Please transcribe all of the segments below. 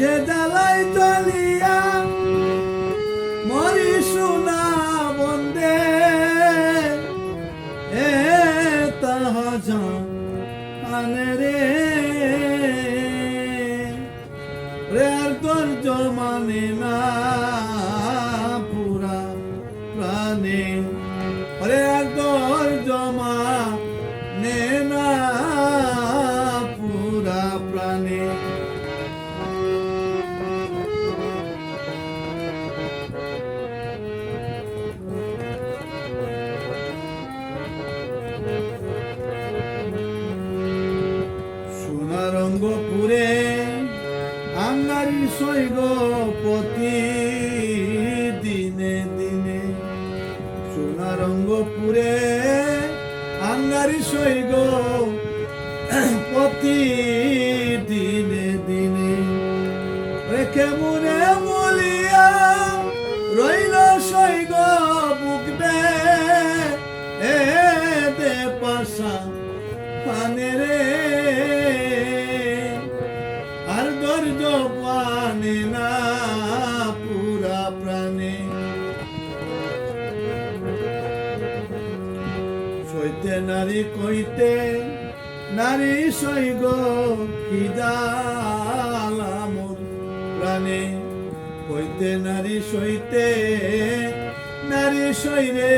যে জ্বালাই চলিয়া মরি সোনা বন্দে। এ তাহা জানে রে। রে আর তোর জমানে না। সোনারঙ্গপুরে আঙ্গারি সৈগ প্রতি দিনে দিনে। সোনারঙ্গপুরে আঙ্গারি সৈগ প্রতি দিনে দিনে। রেখে মনে মলিয়া রইল সৈগ বুকবে এ সইতে নারী কইতে, নারী সৈগ কিদালামর প্রাণে। কইতে, নারী সইতে, নারী সইরে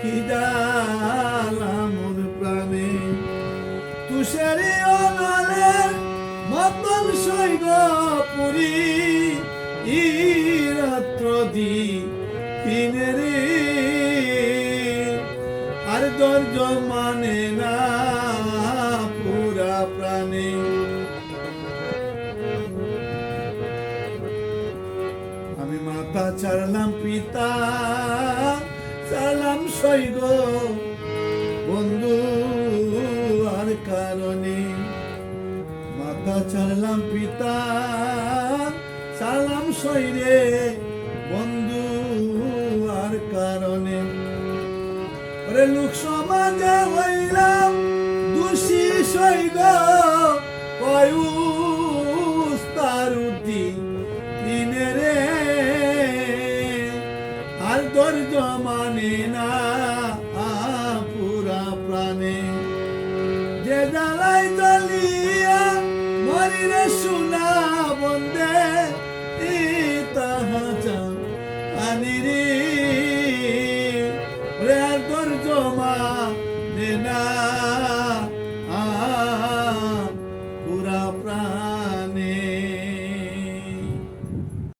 কিদালামর প্রাণে। তুষারে অনালের মতন সৈগ পুরী। দর্জ মানে না পুরা প্রাণে। আমি মাথা ছাড়লাম পিতা ছাড়লাম সৈগ বন্ধু আর কারণে মাথা ছাড়লাম পিতা ছাড়লাম সৈরে। ওরে লোক সমাজে হইলাম দোষী সৈগ তারুতি দিনে রে। আর ধৈর্য মানে না, পুরা প্রাণে। যে জ্বালাই জ্বলিয়া মরিরে বন্দে